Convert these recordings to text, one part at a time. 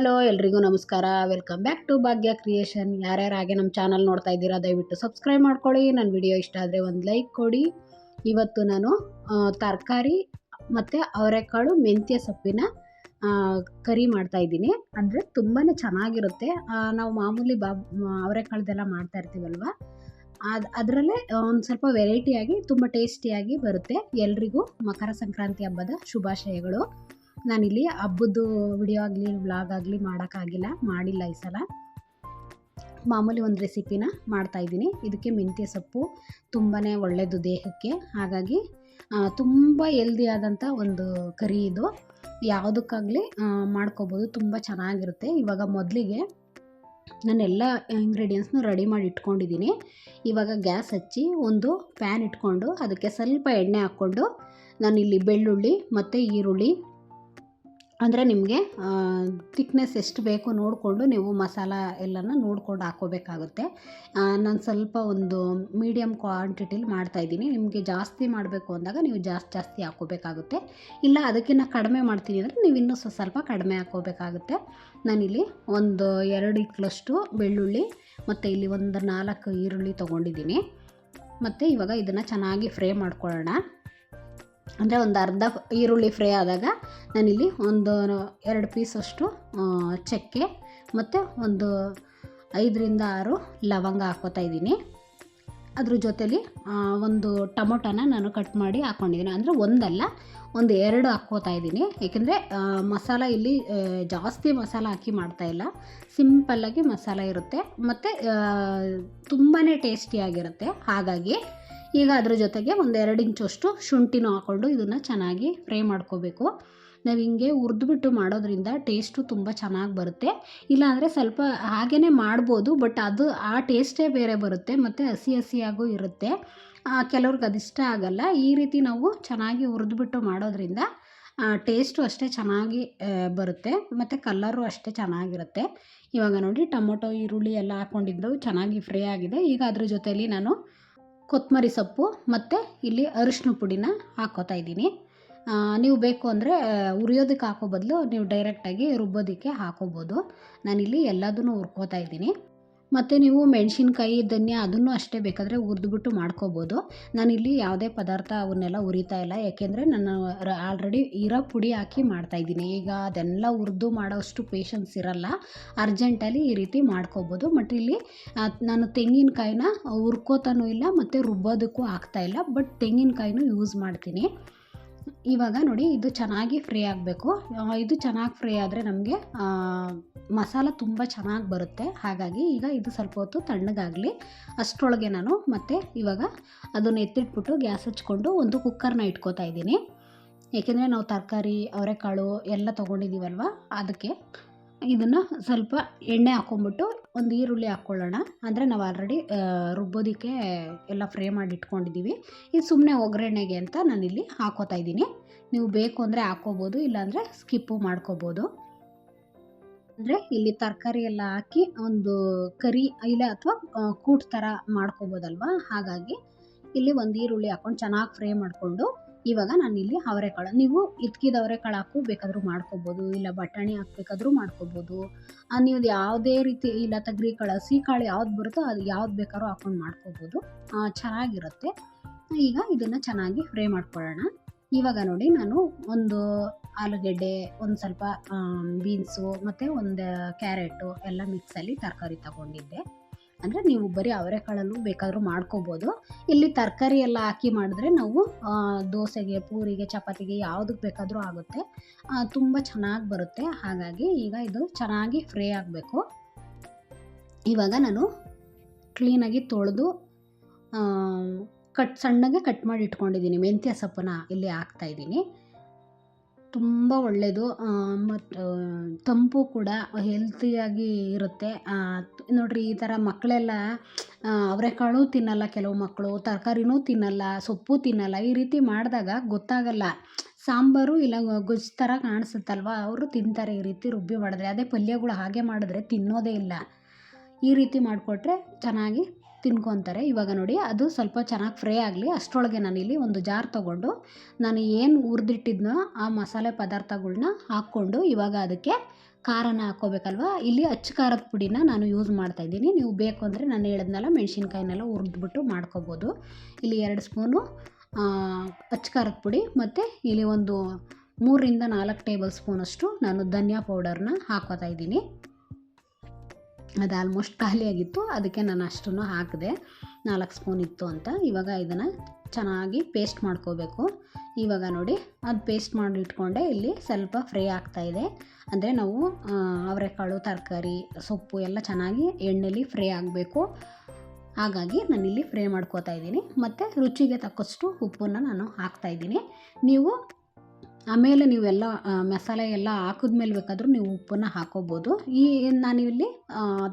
Hello, ಎಲ್ರಿಗೂ ನಮಸ್ಕಾರ. Welcome back to Bhagya creation ಯಾರ್ಯಾರು ಹಾಗೆ ನಮ್ಮ ಚಾನಲ್ ನೋಡ್ತಾ ಇದ್ದೀರಾ, ದಯವಿಟ್ಟು ಸಬ್ಸ್ಕ್ರೈಬ್ ಮಾಡ್ಕೊಳ್ಳಿ. ನನ್ನ ವಿಡಿಯೋ ಇಷ್ಟ ಆದರೆ ಒಂದು ಲೈಕ್ ಕೊಡಿ. ಇವತ್ತು ನಾನು ತರಕಾರಿ ಮತ್ತು ಅವರೆಕಾಳು ಮೆಂತ್ಯ ಸೊಪ್ಪಿನ ಕರಿ ಮಾಡ್ತಾ ಇದ್ದೀನಿ. ಅಂದರೆ ತುಂಬಾ ಚೆನ್ನಾಗಿರುತ್ತೆ. ನಾವು ಮಾಮೂಲಿ ಬಾ ಅವರೆಕಾಳ್ದೆಲ್ಲ ಮಾಡ್ತಾ ಇರ್ತೀವಲ್ವ? ಅದು, ಅದರಲ್ಲೇ ಒಂದು ಸ್ವಲ್ಪ ವೆರೈಟಿಯಾಗಿ ತುಂಬ ಟೇಸ್ಟಿಯಾಗಿ ಬರುತ್ತೆ. ಎಲ್ರಿಗೂ ಮಕರ ಸಂಕ್ರಾಂತಿ ಹಬ್ಬದ ಶುಭಾಶಯಗಳು. ನಾನಿಲ್ಲಿ ಹಬ್ಬದ್ದು ವಿಡಿಯೋ ಆಗಲಿ ವ್ಲಾಗ್ ಆಗಲಿ ಮಾಡೋಕ್ಕಾಗಿಲ್ಲ ಮಾಡಿಲ್ಲ ಈ ಸಲ. ಮಾಮೂಲಿ ಒಂದು ರೆಸಿಪಿನ ಮಾಡ್ತಾಯಿದ್ದೀನಿ ಇದಕ್ಕೆ ಮೆಂತ್ಯ ಸೊಪ್ಪು ತುಂಬಾ ಒಳ್ಳೆಯದು ದೇಹಕ್ಕೆ. ಹಾಗಾಗಿ ತುಂಬ ಹೆಲ್ದಿ ಆದಂಥ ಒಂದು ಕರಿ ಇದು. ಯಾವುದಕ್ಕಾಗಲಿ ಮಾಡ್ಕೋಬೋದು. ತುಂಬ ಚೆನ್ನಾಗಿರುತ್ತೆ. ಇವಾಗ ಮೊದಲಿಗೆ ನಾನು ಎಲ್ಲ ಇಂಗ್ರೀಡಿಯೆಂಟ್ಸ್ನು ರೆಡಿ ಮಾಡಿ ಇಟ್ಕೊಂಡಿದ್ದೀನಿ. ಇವಾಗ ಗ್ಯಾಸ್ ಹಚ್ಚಿ ಒಂದು ಪ್ಯಾನ್ ಇಟ್ಕೊಂಡು ಅದಕ್ಕೆ ಸ್ವಲ್ಪ ಎಣ್ಣೆ ಹಾಕ್ಕೊಂಡು ನಾನಿಲ್ಲಿ ಬೆಳ್ಳುಳ್ಳಿ ಮತ್ತು ಈರುಳ್ಳಿ ಅಂದರೆ ನಿಮಗೆ ತಿಕ್ನೆಸ್ ಎಷ್ಟು ಬೇಕು ನೋಡಿಕೊಂಡು ನೀವು ಮಸಾಲ ಎಲ್ಲನ ನೋಡ್ಕೊಂಡು ಹಾಕೋಬೇಕಾಗುತ್ತೆ. ನಾನು ಸ್ವಲ್ಪ ಒಂದು ಮೀಡಿಯಮ್ ಕ್ವಾಂಟಿಟಿಲಿ ಮಾಡ್ತಾಯಿದ್ದೀನಿ ನಿಮಗೆ ಜಾಸ್ತಿ ಮಾಡಬೇಕು ಅಂದಾಗ ನೀವು ಜಾಸ್ತಿ ಜಾಸ್ತಿ ಹಾಕ್ಕೋಬೇಕಾಗುತ್ತೆ ಇಲ್ಲ ಅದಕ್ಕಿಂತ ಕಡಿಮೆ ಮಾಡ್ತೀನಿ ಅಂದರೆ ನೀವು ಇನ್ನೂ ಸ್ವ- ಸ್ವಲ್ಪ ಕಡಿಮೆ ಹಾಕ್ಕೋಬೇಕಾಗುತ್ತೆ ನಾನಿಲ್ಲಿ ಒಂದು ಎರಡು ಇಕ್ಲಷ್ಟು ಬೆಳ್ಳುಳ್ಳಿ ಮತ್ತು ಇಲ್ಲಿ ಒಂದು ನಾಲ್ಕು ಈರುಳ್ಳಿ ತೊಗೊಂಡಿದ್ದೀನಿ. ಮತ್ತು ಇವಾಗ ಇದನ್ನು ಚೆನ್ನಾಗಿ ಫ್ರೈ ಮಾಡ್ಕೊಳ್ಳೋಣ. ಅಂದರೆ ಒಂದು ಅರ್ಧ ಈರುಳ್ಳಿ ಫ್ರೈ ಆದಾಗ ನಾನಿಲ್ಲಿ ಒಂದು ಎರಡು ಪೀಸಷ್ಟು ಚಕ್ಕೆ ಮತ್ತು ಒಂದು ಐದರಿಂದ ಆರು ಲವಂಗ ಹಾಕ್ಕೋತಾ ಇದ್ದೀನಿ. ಅದ್ರ ಜೊತೇಲಿ ಒಂದು ಟೊಮೊಟೊನ ನಾನು ಕಟ್ ಮಾಡಿ ಹಾಕ್ಕೊಂಡಿದ್ದೀನಿ ಅಂದರೆ ಒಂದಲ್ಲ, ಒಂದು ಎರಡು ಹಾಕ್ಕೋತಾ ಇದ್ದೀನಿ. ಏಕೆಂದರೆ ಮಸಾಲ ಇಲ್ಲಿ ಜಾಸ್ತಿ ಮಸಾಲ ಹಾಕಿ ಮಾಡ್ತಾಯಿಲ್ಲ ಸಿಂಪಲ್ಲಾಗಿ ಮಸಾಲ ಇರುತ್ತೆ. ಮತ್ತು ತುಂಬಾ ಟೇಸ್ಟಿಯಾಗಿರುತ್ತೆ ಹಾಗಾಗಿ ಈಗ ಅದ್ರ ಜೊತೆಗೆ ಒಂದು ಎರಡು ಇಂಚಷ್ಟು ಶುಂಠಿನೂ ಹಾಕ್ಕೊಂಡು ಇದನ್ನು ಚೆನ್ನಾಗಿ ಫ್ರೈ ಮಾಡ್ಕೋಬೇಕು. ನಾವು ಹಿಂಗೆ ಹುರಿದ್ಬಿಟ್ಟು ಮಾಡೋದ್ರಿಂದ ಟೇಸ್ಟು ತುಂಬ ಚೆನ್ನಾಗಿ ಬರುತ್ತೆ. ಇಲ್ಲಾಂದರೆ ಸ್ವಲ್ಪ ಹಾಗೇ ಮಾಡ್ಬೋದು ಬಟ್ ಅದು ಆ ಟೇಸ್ಟೇ ಬೇರೆ ಬರುತ್ತೆ, ಮತ್ತು ಹಸಿ ಹಸಿಯಾಗೂ ಇರುತ್ತೆ. ಕೆಲವ್ರಿಗೆ ಅದು ಇಷ್ಟ ಆಗಲ್ಲ. ಈ ರೀತಿ ನಾವು ಚೆನ್ನಾಗಿ ಹುರಿದ್ಬಿಟ್ಟು ಮಾಡೋದ್ರಿಂದ ಟೇಸ್ಟು ಅಷ್ಟೇ ಚೆನ್ನಾಗಿ ಬರುತ್ತೆ, ಮತ್ತು ಕಲ್ಲರು ಅಷ್ಟೇ ಚೆನ್ನಾಗಿರುತ್ತೆ. ಇವಾಗ ನೋಡಿ, ಟೊಮೊಟೊ, ಈರುಳ್ಳಿ ಎಲ್ಲ ಹಾಕ್ಕೊಂಡಿದ್ದು ಚೆನ್ನಾಗಿ ಫ್ರೈ ಆಗಿದೆ. ಈಗ ಅದ್ರ ಜೊತೇಲಿ ನಾನು ಕೊತ್ತಂಬರಿ ಸೊಪ್ಪು ಮತ್ತು ಇಲ್ಲಿ ಅರಿಶಿನ ಪುಡಿನ ಹಾಕ್ಕೋತಾ ಇದ್ದೀನಿ. ನೀವು ಬೇಕು ಅಂದರೆ ಹುರಿಯೋದಕ್ಕೆ ಹಾಕೋ ಬದಲು ನೀವು ಡೈರೆಕ್ಟಾಗಿ ರುಬ್ಬೋದಕ್ಕೆ ಹಾಕೋಬೋದು. ನಾನಿಲ್ಲಿ ಎಲ್ಲದನ್ನು ಹುರ್ಕೋತಾ ಇದ್ದೀನಿ. ಮತ್ತು ನೀವು ಮೆಣಸಿನ್ಕಾಯಿ, ಧನ್ಯ ಅದನ್ನು ಅಷ್ಟೇ ಬೇಕಾದರೆ ಹುರಿದ್ಬಿಟ್ಟು ಮಾಡ್ಕೋಬೋದು. ನಾನಿಲ್ಲಿ ಯಾವುದೇ ಪದಾರ್ಥ ಅವನ್ನೆಲ್ಲ ಹುರಿತಾ ಇಲ್ಲ. ಯಾಕೆಂದರೆ ನಾನು ಆಲ್ರೆಡಿ ಇರೋ ಪುಡಿ ಹಾಕಿ ಮಾಡ್ತಾಯಿದ್ದೀನಿ ಈಗ ಅದೆಲ್ಲ ಹುರಿದು ಮಾಡೋಷ್ಟು ಪೇಷನ್ಸ್ ಇರಲ್ಲ. ಅರ್ಜೆಂಟಲ್ಲಿ ಈ ರೀತಿ ಮಾಡ್ಕೋಬೋದು. ಬಟ್ ಇಲ್ಲಿ ನಾನು ತೆಂಗಿನಕಾಯಿನ ಹುರ್ಕೋತಾನೂ ಇಲ್ಲ, ಮತ್ತು ರುಬ್ಬೋದಕ್ಕೂ ಆಗ್ತಾಯಿಲ್ಲ ಬಟ್ ತೆಂಗಿನಕಾಯಿನೂ ಯೂಸ್ ಮಾಡ್ತೀನಿ. ಇವಾಗ ನೋಡಿ, ಇದು ಚೆನ್ನಾಗಿ ಫ್ರೈ ಆಗಬೇಕು. ಇದು ಚೆನ್ನಾಗಿ ಫ್ರೈ ಆದರೆ ನಮಗೆ ಮಸಾಲ ತುಂಬ ಚೆನ್ನಾಗಿ ಬರುತ್ತೆ. ಹಾಗಾಗಿ ಈಗ ಇದು ಸ್ವಲ್ಪ ಹೊತ್ತು ತಣ್ಣಗಾಗಲಿ. ಅಷ್ಟರೊಳಗೆ ನಾನು ಮತ್ತೆ ಇವಾಗ ಅದನ್ನು ಎತ್ತಿಟ್ಬಿಟ್ಟು ಗ್ಯಾಸ್ ಹಚ್ಕೊಂಡು ಒಂದು ಕುಕ್ಕರ್ನ ಇಟ್ಕೋತಾ ಇದ್ದೀನಿ. ಏಕೆಂದರೆ ನಾವು ತರಕಾರಿ, ಅವರೆಕಾಳು ಎಲ್ಲ ತೊಗೊಂಡಿದ್ದೀವಲ್ವ ಅದಕ್ಕೆ ಇದನ್ನು ಸ್ವಲ್ಪ ಎಣ್ಣೆ ಹಾಕ್ಕೊಂಬಿಟ್ಟು ಒಂದು ಈರುಳ್ಳಿ ಹಾಕ್ಕೊಳ್ಳೋಣ. ಅಂದರೆ ನಾವು ಆಲ್ರೆಡಿ ರುಬ್ಬೋದಕ್ಕೆ ಎಲ್ಲ ಫ್ರೈ ಮಾಡಿ ಇಟ್ಕೊಂಡಿದ್ದೀವಿ ಇದು ಸುಮ್ಮನೆ ಒಗ್ಗರಣೆಗೆ ಅಂತ ನಾನಿಲ್ಲಿ ಹಾಕೋತಾ ಇದ್ದೀನಿ. ನೀವು ಬೇಕು ಅಂದರೆ ಹಾಕ್ಕೋಬೋದು ಇಲ್ಲಾಂದರೆ ಸ್ಕಿಪ್ಪು ಮಾಡ್ಕೋಬೋದು. ಅಂದರೆ ಇಲ್ಲಿ ತರಕಾರಿ ಎಲ್ಲ ಹಾಕಿ ಒಂದು ಕರಿ ಇಲ್ಲ ಅಥವಾ ಕೂಟ್ ಥರ ಮಾಡ್ಕೋಬೋದಲ್ವ? ಹಾಗಾಗಿ ಇಲ್ಲಿ ಒಂದು ಈರುಳ್ಳಿ ಹಾಕ್ಕೊಂಡು ಚೆನ್ನಾಗಿ ಫ್ರೈ ಮಾಡಿಕೊಂಡು ಇವಾಗ ನಾನಿಲ್ಲಿ ಅವರೆಕಾಳು ನೀವು ಇದ್ಕಿದ ಅವರೆಕಾಳು ಹಾಕು ಬೇಕಾದರೂ ಮಾಡ್ಕೋಬೋದು, ಇಲ್ಲ ಬಟಾಣಿ ಹಾಕ್ಬೇಕಾದ್ರೂ ಮಾಡ್ಕೋಬೋದು. ನೀವು ಯಾವುದೇ ರೀತಿ, ಇಲ್ಲ ತಗ್ರಿ ಕಾಳು, ಹಸಿ ಕಾಳು ಯಾವ್ದು ಬರುತ್ತೋ ಅದು ಯಾವ್ದು ಬೇಕಾದ್ರೂ ಹಾಕೊಂಡು ಮಾಡ್ಕೋಬೋದು. ಚೆನ್ನಾಗಿರುತ್ತೆ. ಈಗ ಇದನ್ನು ಚೆನ್ನಾಗಿ ಫ್ರೈ ಮಾಡ್ಕೊಳ್ಳೋಣ. ಇವಾಗ ನೋಡಿ ನಾನು ಒಂದು ಆಲೂಗೆಡ್ಡೆ, ಒಂದು ಸ್ವಲ್ಪ ಬೀನ್ಸು ಮತ್ತು ಒಂದು ಕ್ಯಾರೆಟು ಎಲ್ಲ ಮಿಕ್ಸಲ್ಲಿ ತರಕಾರಿ ತಗೊಂಡಿದ್ದೆ. ಅಂದರೆ ನೀವು ಬರೀ ಅವರೆಕಾಳಲ್ಲೂ ಬೇಕಾದರೂ ಮಾಡ್ಕೋಬೋದು. ಇಲ್ಲಿ ತರಕಾರಿ ಎಲ್ಲ ಹಾಕಿ ಮಾಡಿದ್ರೆ ನಾವು ದೋಸೆಗೆ, ಪೂರಿಗೆ, ಚಪಾತಿಗೆ ಯಾವುದಕ್ಕೆ ಬೇಕಾದರೂ ಆಗುತ್ತೆ. ತುಂಬ ಚೆನ್ನಾಗಿ ಬರುತ್ತೆ. ಹಾಗಾಗಿ ಈಗ ಇದು ಚೆನ್ನಾಗಿ ಫ್ರೈ ಆಗಬೇಕು. ಇವಾಗ ನಾನು ಕ್ಲೀನಾಗಿ ತೊಳೆದು ಕಟ್ ಸಣ್ಣಗೆ ಕಟ್ ಮಾಡಿ ಇಟ್ಕೊಂಡಿದ್ದೀನಿ. ಮೆಂತ್ಯ ಸೊಪ್ಪನ್ನ ಇಲ್ಲಿ ಹಾಕ್ತಾಯಿದ್ದೀನಿ ತುಂಬ ಒಳ್ಳೆಯದು ಮತ್ತು ತಂಪು ಕೂಡ ಹೆಲ್ತಿಯಾಗಿ ಇರುತ್ತೆ. ನೋಡಿರಿ ಈ ಥರ ಮಕ್ಕಳೆಲ್ಲ ಅವರೆಕಾಳು ತಿನ್ನಲ್ಲ, ಕೆಲವು ಮಕ್ಕಳು ತರಕಾರಿನೂ ತಿನ್ನಲ್ಲ, ಸೊಪ್ಪು ತಿನ್ನಲ್ಲ, ಈ ರೀತಿ ಮಾಡಿದಾಗ ಗೊತ್ತಾಗಲ್ಲ. ಸಾಂಬಾರು ಇಲ್ಲ, ಗೊಜ್ಜು ಥರ ಕಾಣಿಸುತ್ತಲ್ವ? ಅವರು ತಿಂತಾರೆ ಈ ರೀತಿ ರುಬ್ಬಿ ಮಾಡಿದ್ರೆ ಅದೇ ಪಲ್ಯಗಳು ಹಾಗೆ ಮಾಡಿದ್ರೆ ತಿನ್ನೋದೇ ಇಲ್ಲ. ಈ ರೀತಿ ಮಾಡಿಕೊಟ್ರೆ ಚೆನ್ನಾಗಿ ತಿನ್ಕೊತಾರೆ. ಇವಾಗ ನೋಡಿ, ಅದು ಸ್ವಲ್ಪ ಚೆನ್ನಾಗಿ ಫ್ರೈ ಆಗಲಿ, ಅಷ್ಟರೊಳಗೆ ನಾನಿಲ್ಲಿ ಒಂದು ಜಾರ್ ತೊಗೊಂಡು, ನಾನು ಏನು ಹುರಿದಿಟ್ಟಿದ್ನೋ ಆ ಮಸಾಲೆ ಪದಾರ್ಥಗಳ್ನ ಹಾಕ್ಕೊಂಡು ಇವಾಗ ಅದಕ್ಕೆ ಖಾರನ ಹಾಕ್ಕೋಬೇಕಲ್ವ? ಇಲ್ಲಿ ಅಚ್ಚು ಖಾರದ ಪುಡಿನ ನಾನು ಯೂಸ್ ಮಾಡ್ತಾಯಿದ್ದೀನಿ ನೀವು ಬೇಕು ಅಂದರೆ ನಾನು ಹೇಳಿದ್ನಲ್ಲ, ಮೆಣಸಿನ್ಕಾಯಿನೆಲ್ಲ ಹುರಿದ್ಬಿಟ್ಟು ಮಾಡ್ಕೋಬೋದು. ಇಲ್ಲಿ ಎರಡು ಸ್ಪೂನು ಅಚ್ಚು ಖಾರದ ಪುಡಿ ಮತ್ತು ಇಲ್ಲಿ ಒಂದು ಮೂರರಿಂದ ನಾಲ್ಕು ಟೇಬಲ್ ಸ್ಪೂನಷ್ಟು ನಾನು ಧನಿಯಾ ಪೌಡರ್ನ ಹಾಕೋತಾ ಇದ್ದೀನಿ. ಅದು ಆಲ್ಮೋಸ್ಟ್ ಖಾಲಿಯಾಗಿತ್ತು ಅದಕ್ಕೆ ನಾನು ಅಷ್ಟನ್ನು ಹಾಕಿದೆ. ನಾಲ್ಕು ಸ್ಪೂನ್ ಇತ್ತು ಅಂತ. ಇವಾಗ ಇದನ್ನು ಚೆನ್ನಾಗಿ ಪೇಸ್ಟ್ ಮಾಡ್ಕೋಬೇಕು. ಇವಾಗ ನೋಡಿ, ಅದು ಪೇಸ್ಟ್ ಮಾಡಿ ಇಟ್ಕೊಂಡೆ ಇಲ್ಲಿ ಸ್ವಲ್ಪ ಫ್ರೈ ಆಗ್ತಾಯಿದೆ ಅಂದರೆ ನಾವು ಅವರೆಕಾಳು, ತರಕಾರಿ, ಸೊಪ್ಪು ಎಲ್ಲ ಚೆನ್ನಾಗಿ ಎಣ್ಣೆಲಿ ಫ್ರೈ ಆಗಬೇಕು. ಹಾಗಾಗಿ ನಾನಿಲ್ಲಿ ಫ್ರೈ ಮಾಡ್ಕೋತಾ ಇದ್ದೀನಿ. ಮತ್ತು ರುಚಿಗೆ ತಕ್ಕಷ್ಟು ಉಪ್ಪನ್ನು ನಾನು ಹಾಕ್ತಾಯಿದ್ದೀನಿ ನೀವು ಆಮೇಲೆ ನೀವೆಲ್ಲ ಮಸಾಲೆ ಎಲ್ಲ ಹಾಕಿದ್ಮೇಲೆ ಬೇಕಾದರೂ ನೀವು ಉಪ್ಪನ್ನು ಹಾಕೋಬೋದು. ಈ, ನಾನಿಲ್ಲಿ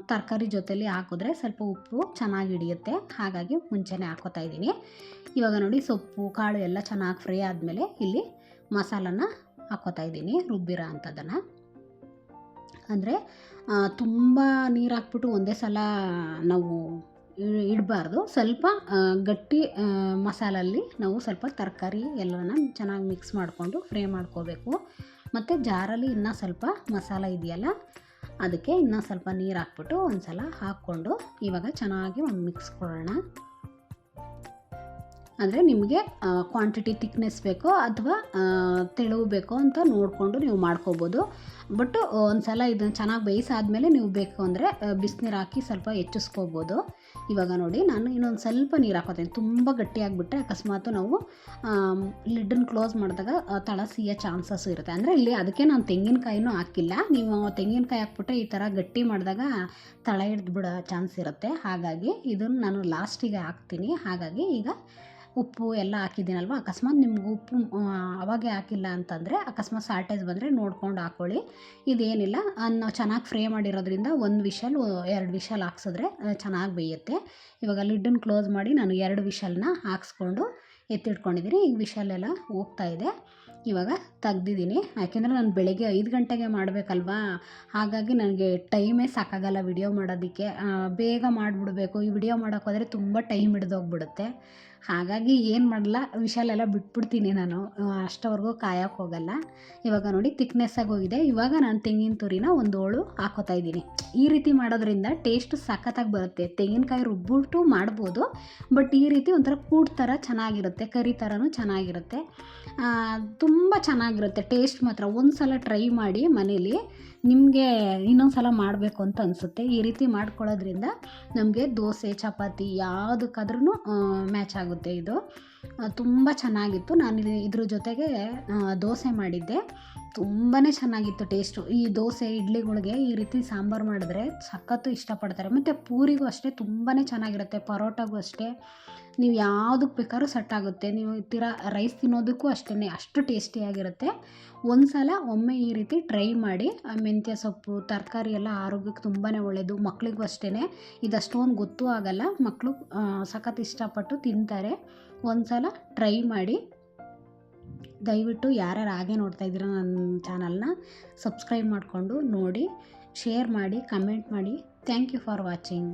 ತರಕಾರಿ ಜೊತೆಯಲ್ಲಿ ಹಾಕಿದ್ರೆ ಸ್ವಲ್ಪ ಉಪ್ಪು ಚೆನ್ನಾಗಿ ಹಿಡಿಯುತ್ತೆ. ಹಾಗಾಗಿ ಮುಂಚೆನೇ ಹಾಕೋತಾ ಇದ್ದೀನಿ. ಇವಾಗ ನೋಡಿ ಸೊಪ್ಪು, ಕಾಳು ಎಲ್ಲ ಚೆನ್ನಾಗಿ ಫ್ರೈ ಆದಮೇಲೆ ಇಲ್ಲಿ ಮಸಾಲನ ಹಾಕೋತಾ ಇದ್ದೀನಿ, ರುಬ್ಬಿರೋ ಅಂಥದ್ದನ್ನು. ಅಂದರೆ ತುಂಬ ನೀರು ಹಾಕ್ಬಿಟ್ಟು ಒಂದೇ ಸಲ ನಾವು ಇಡಬಾರ್ದು. ಸ್ವಲ್ಪ ಗಟ್ಟಿ ಮಸಾಲಲ್ಲಿ ನಾವು ಸ್ವಲ್ಪ ತರಕಾರಿ ಎಲ್ಲನ ಚೆನ್ನಾಗಿ ಮಿಕ್ಸ್ ಮಾಡಿಕೊಂಡು ಫ್ರೈ ಮಾಡ್ಕೋಬೇಕು. ಮತ್ತು ಜಾರಲ್ಲಿ ಇನ್ನೂ ಸ್ವಲ್ಪ ಮಸಾಲ ಇದೆಯಲ್ಲ, ಅದಕ್ಕೆ ಇನ್ನೂ ಸ್ವಲ್ಪ ನೀರು ಹಾಕ್ಬಿಟ್ಟು ಒಂದು ಸಲ ಹಾಕ್ಕೊಂಡು ಇವಾಗ ಚೆನ್ನಾಗಿ ಒಂದು ಮಿಕ್ಸ್ ಕೊಡೋಣ. ಅಂದರೆ ನಿಮಗೆ ಕ್ವಾಂಟಿಟಿ ತಿಕ್ನೆಸ್ ಬೇಕೋ ಅಥವಾ ತೆಳುವು ಬೇಕೋ ಅಂತ ನೋಡಿಕೊಂಡು ನೀವು ಮಾಡ್ಕೋಬೋದು. ಬಟ್ ಒಂದು ಸಲ ಇದನ್ನು ಚೆನ್ನಾಗಿ ಬೇಯಿಸಾದ್ಮೇಲೆ ನೀವು ಬೇಕು ಅಂದರೆ ಬಿಸಿನೀರು ಹಾಕಿ ಸ್ವಲ್ಪ ಹೆಚ್ಚಿಸ್ಕೋಬೋದು. ಇವಾಗ ನೋಡಿ, ನಾನು ಇನ್ನೊಂದು ಸ್ವಲ್ಪ ನೀರು ಹಾಕೋತೀನಿ. ತುಂಬ ಗಟ್ಟಿಯಾಗಿಬಿಟ್ಟೆ ಅಕಸ್ಮಾತ್ ನಾವು ಲಿಡ್ಡನ್ನು ಕ್ಲೋಸ್ ಮಾಡಿದಾಗ ತಳ ಸಿಯ ಚಾನ್ಸಸ್ ಇರುತ್ತೆ. ಅಂದರೆ ಇಲ್ಲಿ ಅದಕ್ಕೆ ನಾನು ತೆಂಗಿನಕಾಯಿನೂ ಹಾಕಿಲ್ಲ. ನೀವು ತೆಂಗಿನಕಾಯಿ ಹಾಕ್ಬಿಟ್ರೆ ಈ ಥರ ಗಟ್ಟಿ ಮಾಡಿದಾಗ ತಳ ಹಿಡ್ದು ಬಿಡೋ ಚಾನ್ಸ್ ಇರುತ್ತೆ. ಹಾಗಾಗಿ ಇದನ್ನು ನಾನು ಲಾಸ್ಟಿಗೆ ಹಾಕ್ತೀನಿ. ಹಾಗಾಗಿ ಈಗ ಉಪ್ಪು ಎಲ್ಲ ಹಾಕಿದ್ದೀನಲ್ವ? ಅಕಸ್ಮಾತ್ ನಿಮ್ಗೆ ಉಪ್ಪು ಅವಾಗೆ ಹಾಕಿಲ್ಲ ಅಂತಂದರೆ ಅಕಸ್ಮಾತ್ ಸಾಲ್ಟೇಜ್ ಬಂದರೆ ನೋಡ್ಕೊಂಡು ಹಾಕ್ಕೊಳ್ಳಿ ಇದೇನಿಲ್ಲ ನಾವು ಚೆನ್ನಾಗಿ ಫ್ರೈ ಮಾಡಿರೋದ್ರಿಂದ ಒಂದು ವಿಷಲ್ ಎರಡು ವಿಷಲ್ ಹಾಕ್ಸಿದ್ರೆ ಚೆನ್ನಾಗಿ ಬೇಯುತ್ತೆ. ಇವಾಗ ಲಿಡ್ಡನ್ನು ಕ್ಲೋಸ್ ಮಾಡಿ ನಾನು ಎರಡು ವಿಷಲ್ನ ಹಾಕ್ಸ್ಕೊಂಡು ಎತ್ತಿಟ್ಕೊಂಡಿದ್ದೀನಿ ಈಗ ವಿಷಲೆಲ್ಲ ಹೋಗ್ತಾ ಇದೆ. ಇವಾಗ ತೆಗ್ದಿದ್ದೀನಿ. ಯಾಕೆಂದರೆ ನಾನು ಬೆಳಗ್ಗೆ ಐದು ಗಂಟೆಗೆ ಮಾಡಬೇಕಲ್ವಾ? ಹಾಗಾಗಿ ನನಗೆ ಟೈಮೇ ಸಾಕಾಗಲ್ಲ ವಿಡಿಯೋ ಮಾಡೋದಕ್ಕೆ. ಬೇಗ ಮಾಡಿಬಿಡಬೇಕು. ಈ ವಿಡಿಯೋ ಮಾಡೋಕ್ಕೋದ್ರೆ ತುಂಬ ಟೈಮ್ ಹಿಡ್ದೋಗ್ಬಿಡುತ್ತೆ. ಹಾಗಾಗಿ ಏನು ಮಾಡಲ್ಲ ವಿಶಾಲೆಲ್ಲ ಬಿಟ್ಬಿಡ್ತೀನಿ ನಾನು. ಅಷ್ಟವರೆಗೂ ಕಾಯೋಕೆ ಹೋಗಲ್ಲ. ಇವಾಗ ನೋಡಿ ತಿಕ್ನೆಸ್ಸಾಗಿ ಹೋಗಿದೆ. ಇವಾಗ ನಾನು ತೆಂಗಿನ ತುರಿನ ಒಂದು ಹೋಳು ಹಾಕೋತಾ ಇದ್ದೀನಿ. ಈ ರೀತಿ ಮಾಡೋದ್ರಿಂದ ಟೇಸ್ಟ್ ಸಖತ್ತಾಗಿ ಬರುತ್ತೆ. ತೆಂಗಿನಕಾಯಿ ರುಬ್ಬಿಟ್ಟು ಮಾಡ್ಬೋದು ಬಟ್ ಈ ರೀತಿ ಒಂಥರ ಕೂಡ್ ಥರ ಚೆನ್ನಾಗಿರುತ್ತೆ, ಕರಿ ಥರನೂ ಚೆನ್ನಾಗಿರುತ್ತೆ. ತುಂಬ ಚೆನ್ನಾಗಿರುತ್ತೆ. ಟೇಸ್ಟ್ ಮಾತ್ರ. ಒಂದು ಸಲ ಟ್ರೈ ಮಾಡಿ ಮನೇಲಿ. ನಿಮಗೆ ಇನ್ನೊಂದು ಸಲ ಮಾಡಬೇಕು ಅಂತ ಅನಿಸುತ್ತೆ. ಈ ರೀತಿ ಮಾಡ್ಕೊಳ್ಳೋದ್ರಿಂದ ನಮಗೆ ದೋಸೆ, ಚಪಾತಿ ಯಾವುದಕ್ಕಾದ್ರೂ ಮ್ಯಾಚ್ ಆಗುತ್ತೆ ಇದು. ತುಂಬ ಚೆನ್ನಾಗಿತ್ತು. ನಾನು ಇದ್ರ ಜೊತೆಗೆ ದೋಸೆ ಮಾಡಿದ್ದೆ. ತುಂಬಾ ಚೆನ್ನಾಗಿತ್ತು ಟೇಸ್ಟು ಈ ದೋಸೆ, ಇಡ್ಲಿಗಳಿಗೆ ಈ ರೀತಿ ಸಾಂಬಾರು ಮಾಡಿದ್ರೆ ಸಖತ್ತು ಇಷ್ಟಪಡ್ತಾರೆ. ಮತ್ತು ಪೂರಿಗೂ ಅಷ್ಟೇ ತುಂಬಾ ಚೆನ್ನಾಗಿರುತ್ತೆ, ಪರೋಟಾಗೂ ಅಷ್ಟೇ. ನೀವು ಯಾವುದಕ್ಕೆ ಬೇಕಾದ್ರೂ ಸೆಟ್ ಆಗುತ್ತೆ. ನೀವು ತೀರಾ ರೈಸ್ ತಿನ್ನೋದಕ್ಕೂ ಅಷ್ಟೇ ಅಷ್ಟು ಟೇಸ್ಟಿಯಾಗಿರುತ್ತೆ ಒಂದು ಸಲ ಒಮ್ಮೆ ಈ ರೀತಿ ಟ್ರೈ ಮಾಡಿ ಮೆಂತ್ಯ ಸೊಪ್ಪು, ತರಕಾರಿ ಎಲ್ಲ ಆರೋಗ್ಯಕ್ಕೆ ತುಂಬಾ ಒಳ್ಳೆಯದು ಮಕ್ಳಿಗೂ ಅಷ್ಟೇ ಇದಷ್ಟೊಂದು ಗೊತ್ತೂ ಆಗಲ್ಲ ಮಕ್ಕಳು ಸಖತ್ ಇಷ್ಟಪಟ್ಟು ತಿಂತಾರೆ. ಒಂದು ಸಲ ಟ್ರೈ ಮಾಡಿ ದಯವಿಟ್ಟು ಯಾರ್ಯಾರು ಹಾಗೆ ನೋಡ್ತಾ ಇದ್ದೀರೋ ನನ್ನ ಚಾನಲ್ನ ಸಬ್ಸ್ಕ್ರೈಬ್ ಮಾಡಿಕೊಂಡು ನೋಡಿ ಶೇರ್ ಮಾಡಿ ಕಮೆಂಟ್ ಮಾಡಿ. Thank you for watching